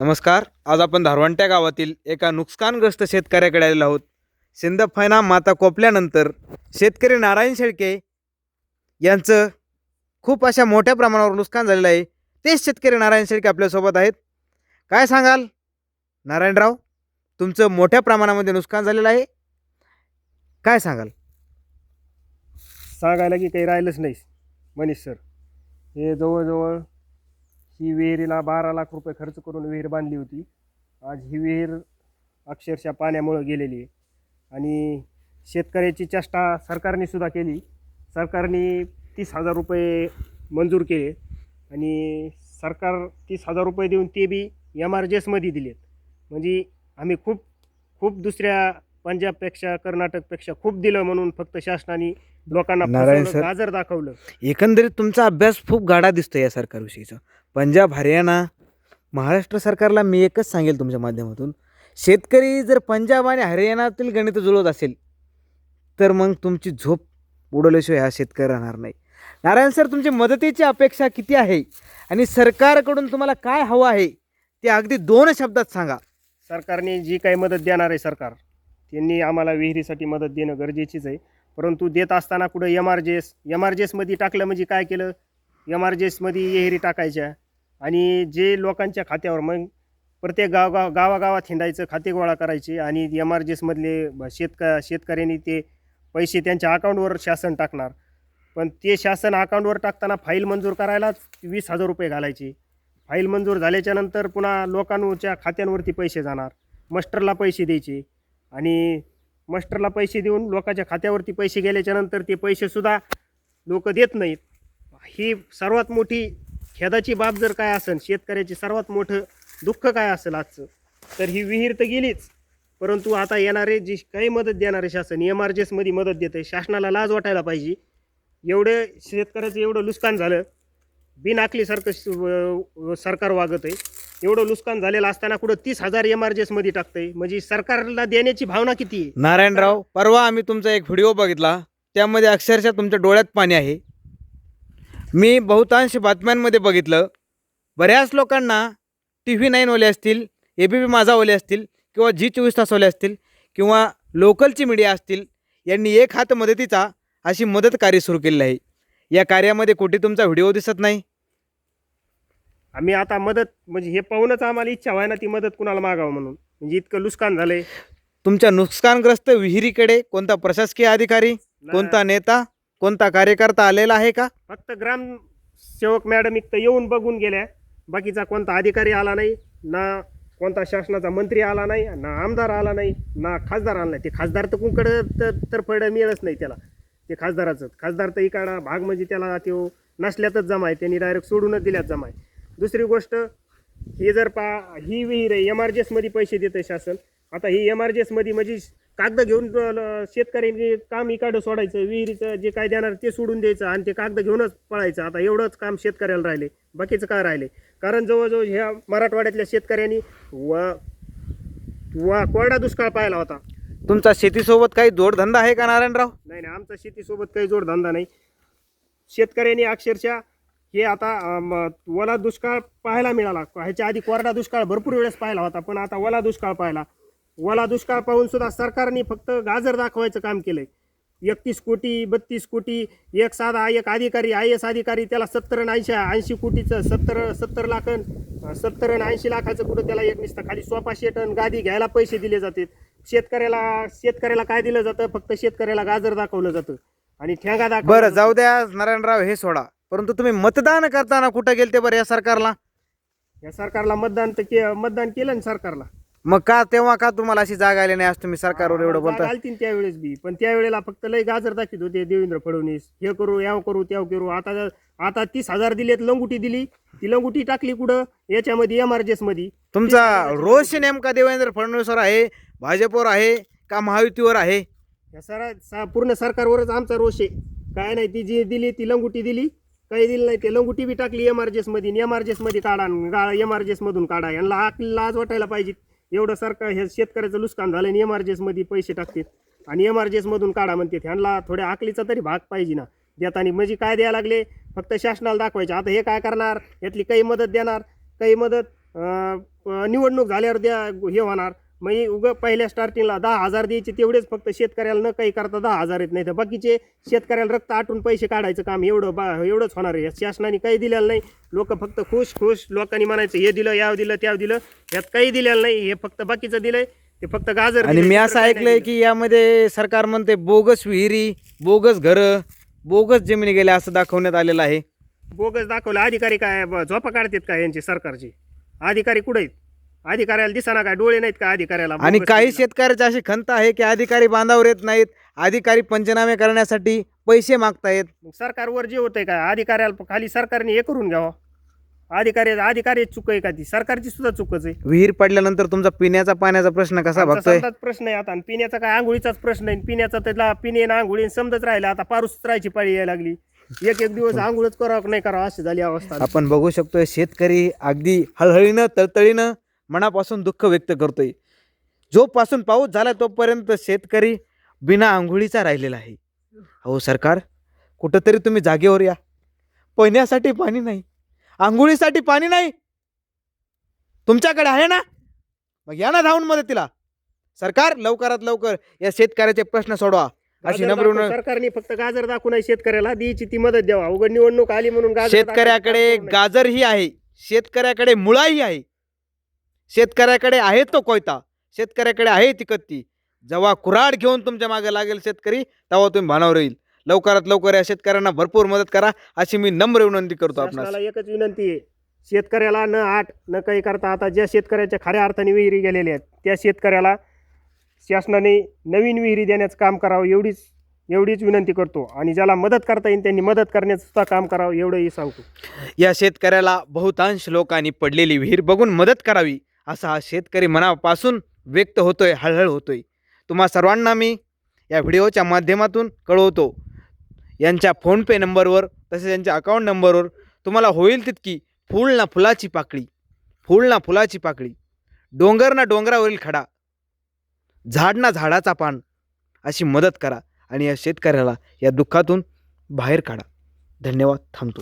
नमस्कार आज आपण धारवंट्या गावातील एका नुकसानग्रस्त शेतकऱ्याकडे आलेलो आहोत. सिंदफैना माता कोपल्यानंतर शेतकरी नारायण शेळके यांचं खूप अशा मोठ्या प्रमाणावर नुकसान झालेलं आहे. तेच शेतकरी नारायण शेळके आपल्यासोबत आहेत. काय सांगाल? नारायणराव तुमचं मोठ्या प्रमाणामध्ये नुकसान झालेलं आहे. काय सांगाल? सांगायला की काही राहिलंच नाही मनीष सर. हे जवळजवळ ही विहिरीला बारा लाख रुपये खर्च करून विहीर बांधली होती. आज ही विहीर अक्षरशः पाण्यामुळं गेलेली आहे. आणि शेतकऱ्याची चेष्टा सरकारने सुद्धा केली. सरकारने तीस हजार रुपये मंजूर केले. आणि सरकार तीस हजार रुपये देऊन ते बी एम आर जी एसमध्ये दिलेत. म्हणजे आम्ही खूप खूप दुसऱ्या पंजाबपेक्षा कर्नाटकपेक्षा खूप दिलं म्हणून फक्त शासनाने लोकांना नारायण फसवलं, सर. गाजर दाखवलं. एकंदरीत तुमचा अभ्यास खूप गाढा दिसतो या सरकारविषयीचा. पंजाब हरियाणा महाराष्ट्र सरकारला मी एकच सांगेल तुमच्या माध्यमातून. शेतकरी जर पंजाब आणि हरियाणातील गणित जुळवत असेल तर मग तुमची झोप उडवल्याशिवाय हा शेतकरी राहणार नाही. नारायण सर तुमची मदतीची अपेक्षा किती आहे? आणि सरकारकडून तुम्हाला काय हवं आहे? ते अगदी दोन शब्दात सांगा. सरकारने जी काही मदत देणार आहे सरकार त्यांनी आम्हाला विहिरीसाठी मदत देणं गरजेचीच आहे. परंतु देत असताना कुठं M R J S M R J एसमध्ये टाकलं म्हणजे काय केलं? एम आर जी एसमध्ये येहेरी टाकायच्या आणि जे लोकांच्या खात्यावर मग प्रत्येक गावगाव गावागावात हिंडायचं खाते गोळा करायचे आणि एम आर जी एसमधले शेतक शेतकऱ्यांनी ते पैसे त्यांच्या अकाउंटवर शासन टाकणार. पण ते शासन अकाउंटवर टाकताना फाईल मंजूर करायलाच वीस हजार रुपये घालायचे. फाईल मंजूर झाल्याच्यानंतर पुन्हा लोकांच्या खात्यांवरती पैसे जाणार. मस्टरला पैसे द्यायचे आणि मस्टरला पैसे देऊन लोकांच्या खात्यावरती पैसे गेल्याच्यानंतर ते पैसेसुद्धा लोक देत नाहीत. ही सर्वात मोठी खेदाची बाब जर काय असेल शेतकऱ्याची सर्वात मोठं दुःख काय असेल आजचं तर ही विहीर तर गेलीच. परंतु आता येणारे जी काही मदत देणारे शासन एम आरमध्ये मदत देतं शासनाला लाज वाटायला पाहिजे. एवढं शेतकऱ्याचं एवढं नुकसान झालं बिनाकलीसारखं सरकार वागत आहे एवढं नुकसान झालेलं असताना कुठं तीस हजार एम आरमध्ये टाकतंय. म्हणजे सरकारला देण्याची भावना किती आहे? नारायणराव परवा आम्ही तुमचा एक व्हिडिओ बघितला. त्यामध्ये अक्षरशः तुमच्या डोळ्यात पाणी आहे. मी बहुतांश बातम्यांमध्ये बघितलं. बऱ्याच लोकांना टी व्ही नाईनवाले असतील ए बी पी माझावाले असतील किंवा जी चोवीस तासवाले असतील किंवा लोकलची मीडिया असतील यांनी एक हात मदतीचा अशी मदत कार्य सुरू केलेलं आहे. या कार्यामध्ये कुठे तुमचा व्हिडिओ दिसत नाही? आम्ही आता मदत म्हणजे हे पाहूनच आम्हाला इच्छा व्हाय ना ती मदत कुणाला मागावं म्हणून. म्हणजे इतकं नुकसान झालंय. तुमच्या नुकसानग्रस्त विहिरीकडे कोणता प्रशासकीय अधिकारी कोणता नेता? कोणता कार्यकर्ता आलेला आहे का? फक्त ग्राम सेवक मॅडम इथं येऊन बघून गेल्या. बाकीचा कोणता अधिकारी आला नाही ना कोणता शासनाचा मंत्री आला नाही ना आमदार आला नाही ना खासदार आला नाही. ते खासदार तर कुंकडं तर तर फळ मिळत नाही त्याला. ते खासदाराचं. खासदार तर इकडा भाग म्हणजे त्याला तो नसल्यातच जमा आहे. त्यांनी डायरेक्ट सोडूनच दिल्यात जमा आहे. दुसरी गोष्ट हे जर पा ही विहीर आहे एम आर जी एसमध्ये पैसे देतं शासन. आता ही एम आर जी एसमध्ये म्हणजे कागद घेऊन अं, शेतकऱ्यांनी काम इकडं सोडायचं विहिरीचं जे काय देणार ते सोडून द्यायचं आणि ते कागद घेऊनच पळायचं. आता एवढंच काम शेतकऱ्याला राहिले बाकीचं काय राहिले? कारण जवळजवळ ह्या मराठवाड्यातल्या शेतकऱ्यांनी व वा कोरडा दुष्काळ पाहिला होता. तुमचा शेतीसोबत काही जोडधंदा आहे का नारायणराव? नाही नाही आमचा शेतीसोबत काही जोडधंदा नाही. शेतकऱ्यांनी अक्षरशः हे आता अम, ओला दुष्काळ पाहायला मिळाला. ह्याच्या आधी कोरडा दुष्काळ भरपूर वेळेस पाहिला होता पण आता ओला दुष्काळ पाहिला. ओला दुष्काळ पाहून सुद्धा सरकारने फक्त गाजर दाखवायचं काम केलंय. एकतीस कोटी बत्तीस कोटी एक साधा एक अधिकारी आय एस अधिकारी त्याला सत्तर आणि ऐंशी ऐंशी कोटीचं सत्तर सत्तर लाख सत्तर आणि ऐंशी लाखाचं कुठं त्याला एक नुसतं खाली सोफा शेट आणि गादी घ्यायला पैसे दिले जातात शेतकऱ्याला शेतकऱ्याला काय दिलं जातं? फक्त शेतकऱ्याला गाजर दाखवलं जातं. आणि ठेंगा दाखव बरं जाऊ द्या नारायणराव हे सोडा. परंतु तुम्ही मतदान करताना कुठं गेलते बरं या सरकारला? या सरकारला मतदान तर के मतदान केलं ना सरकारला. मग का तेव्हा का तुम्हाला अशी जागा आली नाही? आज तुम्ही सरकारवर एवढं बोलता आलती त्यावेळेस बी. पण त्यावेळेला फक्त लय गाजर दाखवत होते देवेंद्र फडणवीस. हे करू याव करू त्याव करू. आता आता तीस हजार दिलेत लंगुटी दिली. ती लंगुटी टाकली कुठं? याच्यामध्ये एम आरमध्ये. तुमचा रोष नेमका देवेंद्र फडणवीसवर आहे भाजपवर आहे का महायुतीवर आहे? या सरा सा पूर्ण सरकारवरच आमचा रोष आहे. काय नाही ती जी दिली ती लंगुटी दिली. काही दिली नाही ते लंगुटी बी टाकली एम आरमध्ये. एम आरमध्ये काढा एम आर मधून काढा. यांना आकली लाज वाटायला पाहिजे. एवढं सरकार हे शेतकऱ्याचं नुकसान झालं आणि एम आरमध्ये पैसे टाकतात. आणि एम आर मधून काढा म्हणते ह्यांना थोड्या आकलीचा तरी भाग पाहिजे ना. देताना म्हणजे काय द्यायला लागले? फक्त शासनाला दाखवायचे. आता हे काय करणार? यातली काही मदत देणार? काही मदत निवडणूक झाल्यावर द्या हे होणार. मग उग पहिल्या स्टार्टिंगला दहा हजार द्यायचे तेवढेच फक्त शेतकऱ्याला न काही करता दहा हजार येत नाही. तर बाकीचे शेतकऱ्याला रक्त आटून पैसे काढायचं काम एवढं बा एवढंच होणार आहे. शासनाने काही दिलेलं नाही. लोक फक्त खुश खुश लोकांनी म्हणायचं हे दिलं याव दिलं त्याव दिलं. यात काही दिलेलं नाही. हे फक्त बाकीचं दिलंय. ते फक्त गाजर आणि मी असं ऐकलंय. की यामध्ये सरकार म्हणते बोगस विहिरी बोगस घरं बोगस जमिनी गेल्या असं दाखवण्यात आलेलं आहे. बोगस दाखवलं. अधिकारी काय झोपा काढतात का यांची सरकारची? अधिकारी कुठे आहेत? अधिकाऱ्याला दिसाना काय? डोळे नाहीत का अधिकाऱ्याला? आणि काही. शेतकऱ्याची अशी खंत आहे की अधिकारी बांधावर येत नाहीत अधिकारी पंचनामे करण्यासाठी पैसे मागतायत. मग सरकारवर जे होतंय का? अधिकाऱ्याला खाली सरकारने हे करून घ्यावं. अधिकारी अधिकारी चुक आहे का ती? सरकारची सुद्धा चुकच आहे. विहीर पडल्यानंतर तुमचा पिण्याचा पाण्याचा प्रश्न कसा समजाच प्रश्न आहे आता. आणि पिण्याचा काय आंघोळीचाच प्रश्न आहे. पिण्याचा त्याला पिणे आंघोळी समजच राहिला. आता पारूस राहायची पाळी यायला लागली. एक एक दिवस आंघोळच करावं का नाही करावं? अशी झाली अवस्था. आपण बघू शकतोय शेतकरी अगदी हळहळीनं तळतळीनं मनापासून दुःख व्यक्त करतोय. जोपासून पाऊस झाला तोपर्यंत शेतकरी बिना आंघोळीचा राहिलेला आहे. अहो सरकार कुठंतरी तुम्ही जागेवर या. पिण्यासाठी पाणी नाही. आंघोळीसाठी पाणी नाही. तुमच्याकडे आहे ना? मग या ना धावून मदतीला सरकार लवकरात लवकर या शेतकऱ्याचे प्रश्न सोडवा. अशी गाजर नम्र सरकारने फक्त गाजर दाखवू नाही शेतकऱ्याला. द्यायची ती मदत द्यावा. उघड निवडणूक आली म्हणून गाजर शेतकऱ्याकडे नये. गाजरही आहे. शेतकऱ्याकडे मुळाही आहे. शेतकऱ्याकडे आहे तो कोयता. शेतकऱ्याकडे आहे ती कत्ती. जेव्हा कुऱ्हाड घेऊन तुमच्या मागे लागेल शेतकरी तेव्हा तुम्ही भानावर येईल. लवकरात लवकर या शेतकऱ्यांना भरपूर मदत करा अशी मी नम्र विनंती करतो शासनाला एकच विनंती आहे. शेतकऱ्याला न आठ न काही करता आता ज्या शेतकऱ्याच्या खऱ्या अर्थाने विहिरी गेलेल्या आहेत त्या शेतकऱ्याला शासनाने नवीन विहिरी देण्याचं काम करावं एवढीच एवढीच विनंती करतो. आणि ज्याला मदत करता येईल त्यांनी मदत करण्याचं सुद्धा काम करावं एवढंही सांगतो. या शेतकऱ्याला बहुतांश लोकांनी पडलेली विहीर बघून मदत करावी. असा हा शेतकरी मनापासून व्यक्त होतोय हळहळ होतोय. तुम्हा सर्वांना मी या व्हिडिओच्या माध्यमातून कळवतो. यांच्या फोनपे नंबरवर तसेच यांच्या अकाउंट नंबरवर तुम्हाला होईल तितकी फूल ना फुलाची पाकळी फूल ना फुलाची पाकळी. डोंगर ना डोंगरावरील खडा झाड ना झाडाचा पान अशी मदत करा आणि या शेतकऱ्याला या दुःखातून बाहेर काढा. धन्यवाद थांबतो.